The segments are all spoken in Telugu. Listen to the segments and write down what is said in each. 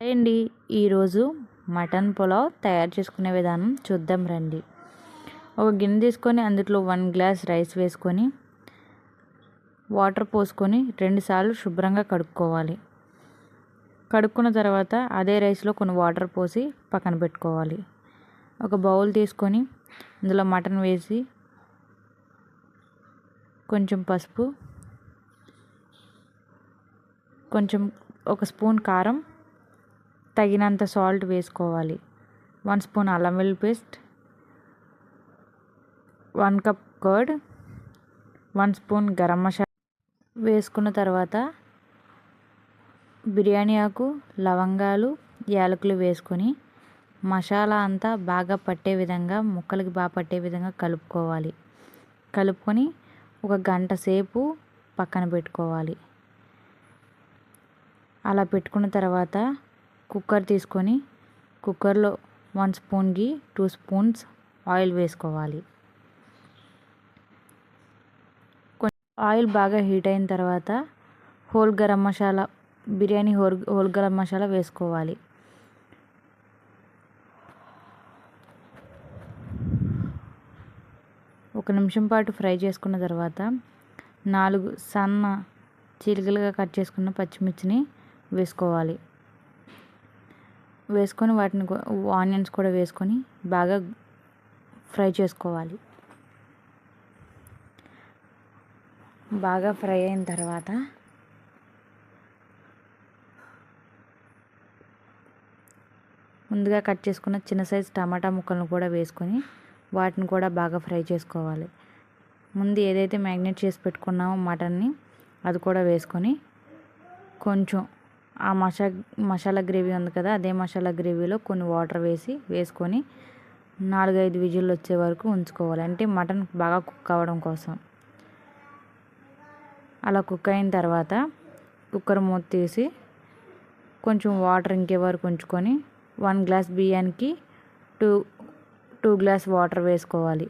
అండి ఈరోజు మటన్ పులావ్ తయారు చేసుకునే విధానం చూద్దాం రండి. ఒక గిన్నె తీసుకొని అందులో వన్ గ్లాస్ రైస్ వేసుకొని వాటర్ పోసుకొని రెండుసార్లు శుభ్రంగా కడుక్కోవాలి. కడుక్కున్న తర్వాత అదే రైస్లో కొన్ని వాటర్ పోసి పక్కన పెట్టుకోవాలి. ఒక బౌల్ తీసుకొని అందులో మటన్ వేసి కొంచెం పసుపు కొంచెం ఒక స్పూన్ కారం తగినంత సాల్ట్ వేసుకోవాలి. వన్ స్పూన్ అల్లం వెల్లుల్లి paste one cup curd one spoon garam masala వేసుకున్న తర్వాత బిర్యానీ ఆకు లవంగాలు యాలకులు వేసుకొని మసాలా అంతా బాగా పట్టే విధంగా ముక్కలకి బాగా పట్టే విధంగా కలుపుకోవాలి. కలుపుకొని ఒక గంట సేపు పక్కన పెట్టుకోవాలి. అలా పెట్టుకున్న తర్వాత కుక్కర్ తీసుకొని కుక్కర్లో one spoon ghee two spoons oil వేసుకోవాలి. ఆయిల్ బాగా హీట్ అయిన తర్వాత whole garam masala biryani whole whole garam masala వేసుకోవాలి. ఒక నిమిషం పాటు ఫ్రై చేసుకున్న తర్వాత నాలుగు సన్న చీలికలుగా కట్ చేసుకున్న పచ్చిమిర్చిని వేసుకోవాలి. వేసుకొని వాటిని ఆనియన్స్ కూడా వేసుకొని బాగా ఫ్రై చేసుకోవాలి. బాగా ఫ్రై అయిన తర్వాత ముందుగా కట్ చేసుకున్న చిన్న సైజు టమాటా ముక్కలను కూడా వేసుకొని వాటిని కూడా బాగా ఫ్రై చేసుకోవాలి. ముందు ఏదైతే మ్యాగ్నేట్ చేసి పెట్టుకున్నామో మటన్ని అది కూడా వేసుకొని కొంచెం ఆ మసా మసాలా గ్రేవీ ఉంది కదా అదే మసాలా గ్రేవీలో కొన్ని వాటర్ వేసి వేసుకొని నాలుగైదు విజిల్లు వచ్చే వరకు ఉంచుకోవాలి. అంటే మటన్ బాగా కుక్ అవ్వడం కోసం. అలా కుక్ అయిన తర్వాత కుక్కర్ మూత తీసి కొంచెం వాటర్ ఇంకే వరకు ఉంచుకొని వన్ గ్లాస్ బియ్యానికి టూ టూ గ్లాస్ వాటర్ వేసుకోవాలి.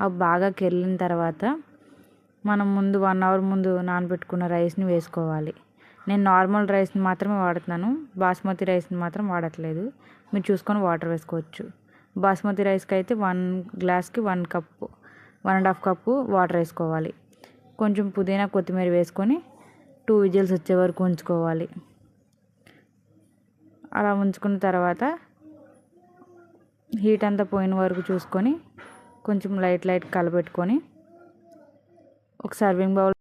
అవి బాగా కెళ్ళిన తర్వాత మనం ముందు వన్ అవర్ ముందు నానబెట్టుకున్న రైస్ని వేసుకోవాలి. నేను నార్మల్ రైస్ని మాత్రమే వాడుతున్నాను. బాస్మతి రైస్ని మాత్రం వాడట్లేదు. మీరు చూసుకొని వాటర్ వేసుకోవచ్చు. బాస్మతి రైస్కి అయితే వన్ గ్లాస్కి one cup one and half cup water వేసుకోవాలి. కొంచెం పుదీనా కొత్తిమీర వేసుకొని టూ విజిల్స్ వచ్చే వరకు ఉంచుకోవాలి. అలా ఉంచుకున్న తర్వాత హీట్ అంతా పోయిన వరకు చూసుకొని కొంచెం లైట్ లైట్ కలపెట్టుకొని ఒక సర్వింగ్ బౌల్